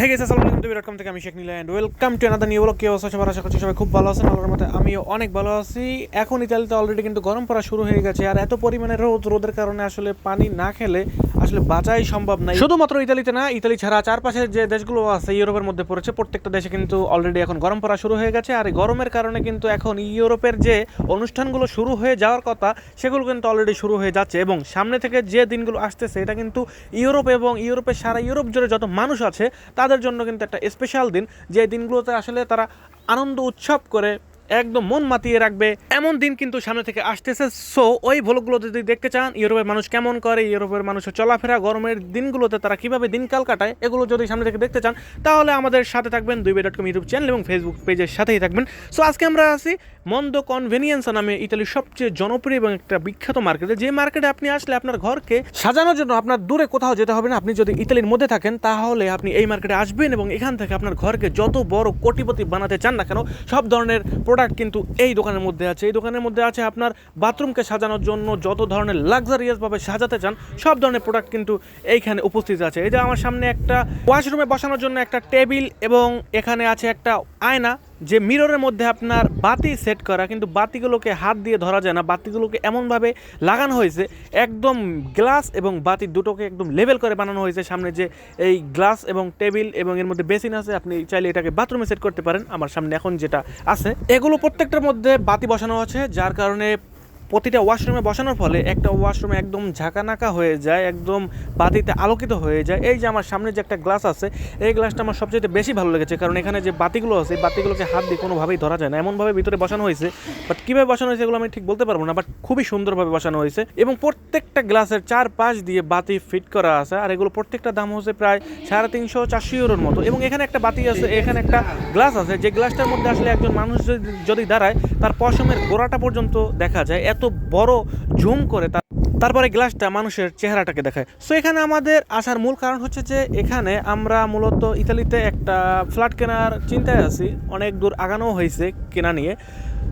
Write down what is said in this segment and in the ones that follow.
হে গেছে আসসালামু আলাইকুম। কম থেকে আমি Sheikh Neela and welcome to another new blog কি অবস্থা? সবার আশা করছি সবাই খুব ভালো আছেন। আল্লাহর মতে আমিও অনেক ভালো আছি। এখন ইতালিতে অলরেডি কিন্তু গরম পড়া শুরু হয়ে গেছে। আর এত পরিমাণে রোদ, রোদের কারণে আসলে পানি না খেলে আসলে বাঁচাই সম্ভব নাই শুধুমাত্র ইতালিতে না, ইতালি ছাড়া চারপাশের যে দেশগুলো আছে, ইউরোপের মধ্যে পড়েছে, প্রত্যেকটা দেশে কিন্তু অলরেডি এখন গরম পড়া শুরু হয়ে গেছে। আর গরমের কারণে কিন্তু এখন ইউরোপের যে অনুষ্ঠানগুলো শুরু হয়ে যাওয়ার কথা, সেগুলো কিন্তু অলরেডি শুরু হয়ে যাচ্ছে। এবং সামনে থেকে যে দিনগুলো আসতেছে, এটা কিন্তু ইউরোপ এবং ইউরোপের সারা ইউরোপ জুড়ে যত মানুষ আছে তাদের জন্য কিন্তু একটা স্পেশাল দিন। যে দিনগুলোতে আসলে তারা আনন্দ উৎসব করে একদম মন মাতিয়ে রাখবে। এমন দিন কিন্তু সামনে থেকে আসতেছে। সো ওই ভ্লগগুলো যদি দেখতে চান, ইউরোপের মানুষ কেমন করে, ইউরোপের মানুষের চলাফেরা, গরমের দিনগুলোতে তারা কীভাবে দিনকাল কাটায়, এগুলো যদি সামনে থেকে দেখতে চান, তাহলে আমাদের সাথে থাকবেন দুই ডট কম ইউটিউব চ্যানেল এবং ফেসবুক পেজের সাথেই থাকবেন। সো আজকে আমরা আছি মন্দ কনভেনিয়েন্স নামে ইতালির সবচেয়ে জনপ্রিয় এবং একটা বিখ্যাত মার্কেটে। যে মার্কেটে আপনি আসলে আপনার ঘরকে সাজানোর জন্য আপনার দূরে কোথাও যেতে হবে না, আপনি যদি ইতালির মধ্যে থাকেন, তাহলে আপনি এই মার্কেটে আসবেন এবং এখান থেকে আপনার ঘরকে যত বড় কোটিপতি বানাতে চান না কেন, সব ধরনের প্রোডাক্ট কিন্তু এই দোকানের মধ্যে আছে। এই দোকানের মধ্যে আছে আপনার বাথরুমকে সাজানোর জন্য যত ধরনের লাক্সারিয়াসভাবে সাজাতে চান, সব ধরনের প্রোডাক্ট কিন্তু এইখানে উপস্থিত আছে। এই যে আমার সামনে একটা ওয়াশরুমে বসানোর জন্য একটা টেবিল এবং এখানে আছে একটা আয়না, যে মিররের মধ্যে আপনার বাতি সেট করা, কিন্তু বাতিগুলোকে হাত দিয়ে ধরা যায় না, বাতিগুলোকে এমনভাবে লাগানো হয়েছে, একদম গ্লাস এবং বাতি দুটোকে একদম লেভেল করে বানানো হয়েছে, সামনে যে এই গ্লাস এবং টেবিল এবং এর মধ্যে বেসিন আছে, আপনি চাইলে এটাকে বাথরুমে সেট করতে পারেন, আমার সামনে এখন যেটা আছে, এগুলো প্রত্যেকটার মধ্যে বাতি বসানো আছে, যার কারণে প্রতিটা ওয়াশরুমে বসানোর ফলে একটা ওয়াশরুমে একদম ঝাঁকানাকা হয়ে যায়, একদম বাতিতে আলোকিত হয়ে যায়। এই যে আমার সামনে যে একটা গ্লাস আছে, এই গ্লাসটা আমার সবচেয়ে বেশি ভালো লেগেছে, কারণ এখানে যে বাতিগুলো আছে, এই বাতিগুলোকে হাত দিয়ে কোনোভাবেই ধরা যায় না। এমনভাবে ভিতরে বসানো হয়েছে বাট কীভাবে বসানো হয়েছে এগুলো আমি ঠিক বলতে পারব না বাট খুবই সুন্দরভাবে বসানো হয়েছে। এবং প্রত্যেকটা গ্লাসের চার পাশ দিয়ে বাতি ফিট করা আছে, আর এগুলো প্রত্যেকটা দাম হচ্ছে প্রায় সাড়ে তিনশো, চারশো ইউরোর মতো। এবং এখানে একটা বাতি আছে, এখানে একটা গ্লাস আছে, যে গ্লাসটার মধ্যে আসলে একজন মানুষ যদি- দাঁড়ায়, তার পশমের গোড়াটা পর্যন্ত দেখা যায়। এত বড় জুম করে তার তারপরে গ্লাসটা মানুষের চেহারাটাকে দেখায়। সো এখানে আমাদের আসার মূল কারণ হচ্ছে যে এখানে আমরা মূলত ইতালিতে একটা ফ্ল্যাট কেনার চিন্তায় আছি। অনেক দূর আগানো হয়েছে কেনা নিয়ে।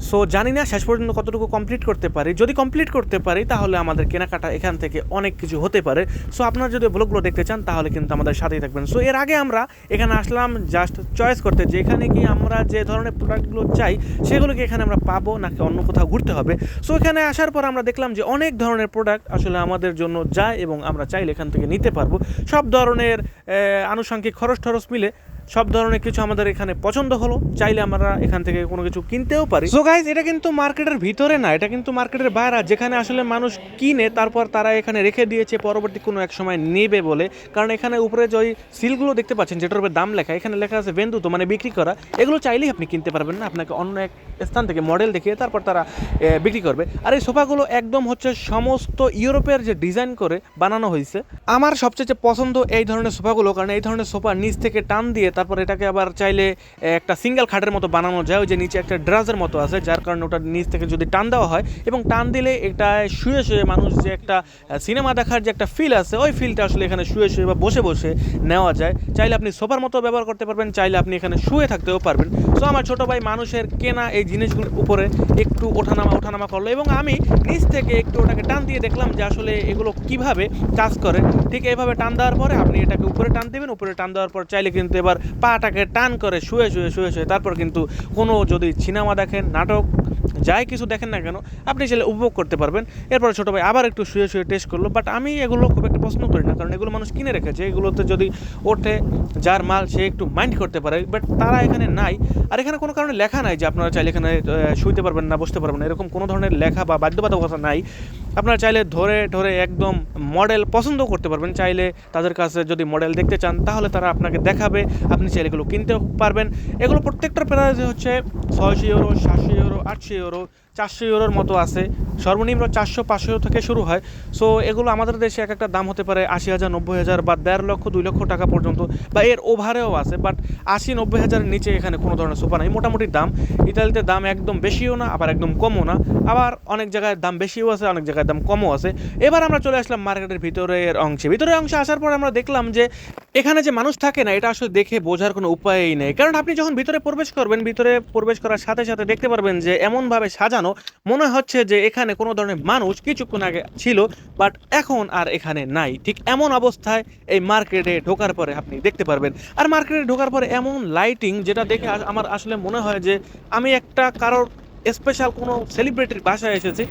সো জানি না শেষ পর্যন্ত কতটুকু কমপ্লিট করতে পারি। যদি কমপ্লিট করতে পারি, তাহলে আমাদের কেনাকাটা এখান থেকে অনেক কিছু হতে পারে। সো আপনারা যদি ব্লগগুলো দেখতে চান, তাহলে কিন্তু আমাদের সাথেই থাকবেন। সো এর আগে আমরা এখানে আসলাম জাস্ট চয়েস করতে। যে এখানে কি আমরা যে ধরনের প্রোডাক্টগুলো চাই, সেগুলো কি এখানে আমরা পাবো নাকি অন্য কোথাও ঘুরতে হবে? সো এখানে আসার পর আমরা দেখলাম যে অনেক ধরনের প্রোডাক্ট আসলে আমাদের জন্য যায় এবং আমরা চাইলে এখান থেকে নিতে পারব। সব ধরনের আনুষঙ্গিক খরচ টরচ মিলে সব ধরনের কিছু আমাদের এখানে পছন্দ হলো, চাইলে আমরা এখান থেকে কোনো কিছু কিনতেও পারি। সো গাইজ এটা কিন্তু মার্কেটের ভিতরে না, এটা কিন্তু মার্কেটের বাইরে, যেখানে আসলে মানুষ কিনে, তারপর তারা এখানে রেখে দিয়েছে, পরবর্তী কোনো এক সময় নেবে বলে। কারণ এখানে উপরে যে ওই সিলগুলো দেখতে পাচ্ছেন, যেটার উপরে দাম লেখা, এখানে লেখা আছে ভেন্দু তো মানে বিক্রি করা। এগুলো চাইলেই আপনি কিনতে পারবেন না, আপনাকে অন্য এক স্থান থেকে মডেল দেখিয়ে তারপর তারা বিক্রি করবে। আর এই সোফাগুলো একদম হচ্ছে সমস্ত ইউরোপের যে ডিজাইন করে বানানো হয়েছে। আমার সবচেয়ে পছন্দ এই ধরনের সোফাগুলো, কারণ এই ধরনের সোফা নিচ থেকে টান দিয়ে তারপর এটাকে আবার চাইলে একটা সিঙ্গেল খাটের মতো বানানো যায়, ওই যে নিচে একটা ড্রাজের মতো আছে, যার কারণে ওটা নিচ থেকে যদি টান দেওয়া হয় এবং টান দিলে এটা শুয়ে শুয়ে মানুষ যে একটা সিনেমা দেখার যে একটা ফিল আছে, ওই ফিলটা আসলে এখানে শুয়ে শুয়ে বা বসে বসে নেওয়া যায়। চাইলে আপনি সোফার মতো ব্যবহার করতে পারবেন, চাইলে আপনি এখানে শুয়ে থাকতেও পারবেন। সো আমার ছোট ভাই মানুষের কেনা এই জিনিসগুলোর উপরে একটু ওঠানামা ওঠানামা করল এবং আমি নিচ থেকে একটু ওটাকে টান দিয়ে দেখলাম যে আসলে এগুলো কীভাবে কাজ করে। ঠিক এইভাবে টান দেওয়ার পরে আপনি এটাকে উপরে টান দেবেন, উপরে টান দেওয়ার পর চাইলে কিন্তু এবার পাটাকে টান করে শুয়ে শুয়ে শুয়ে শুয়ে তারপর কিন্তু কোনো যদি সিনেমা দেখেন, নাটক, যাই কিছু দেখেন না কেন, আপনি চাইলে উপভোগ করতে পারবেন। এরপর ছোটো ভাই আবার একটু শুয়ে শুয়ে টেস্ট করল বাট আমি এগুলো খুব একটা পছন্দ করি না, কারণ এগুলো মানুষ কিনে রেখেছে। এগুলোতে যদি ওঠে, যার মাল সে একটু মাইন্ড করতে পারে বাট তারা এখানে নাই। আর এখানে কোনো কারণে লেখা নাই যে আপনারা চাইলে এখানে শুইতে পারবেন না, বসতে পারবেন না, এরকম কোনো ধরনের লেখা বা বাধ্যবাধকতা নাই। আপনারা চাইলে ধরে ধরে একদম মডেল পছন্দ করতে পারবেন। চাইলে তাদের কাছে যদি মডেল দেখতে চান, তাহলে তারা আপনাকে দেখাবে। আপনি চাইলে এগুলো কিনতেও পারবেন। এগুলো প্রত্যেকটা প্রাইস হচ্ছে ছয়শো ইউরো সাতশো ইউরো আটশো ইউরো চারশো ইউরোর মতো আছে। সর্বনিম্ন চারশো পাঁচশো থেকে শুরু হয়। সো এগুলো আমাদের দেশে এক একটা দাম হতে পারে আশি হাজার, নব্বই হাজার বা দেড় লক্ষ, দুই লক্ষ টাকা পর্যন্ত। বা এর ওভারেও আছে বাট আশি, নব্বই হাজারের নিচে এখানে কোনো ধরনের সোফা নাই। মোটামুটি দাম। ইতালিতে দাম একদম বেশিও না, আবার একদম কমও না। আবার অনেক জায়গায় দাম বেশিও আছে, অনেক জায়গায় দাম কমও আছে। এবার আমরা চলে আসলাম মার্কেটের ভিতরের অংশে। ভিতরের অংশে আসার পর আমরা দেখলাম যে, এখানে যে মানুষ থাকে না, এটা আসলে দেখে বোঝার কোনো উপায়ই নেই। কারণ আপনি যখন ভিতরে প্রবেশ করবেন, ভিতরে প্রবেশ করার সাথে সাথে দেখতে পারবেন যে, এমনভাবে সাজানো মনে হচ্ছে যে এখানে কোনো ধরনের মানুষ কিছুক্ষণ আগে ছিল বাট এখন আর এখানে নাই। ঠিক এমন অবস্থায় এই মার্কেটে ঢোকার পরে আপনি দেখতে পারবেন। আর মার্কেটে ঢোকার পরে এমন লাইটিং যেটা দেখে আমার আসলে মনে হয় যে আমি একটা কারোর স্পেশাল কোনো সেলিব্রিটির বাসায় এসেছি।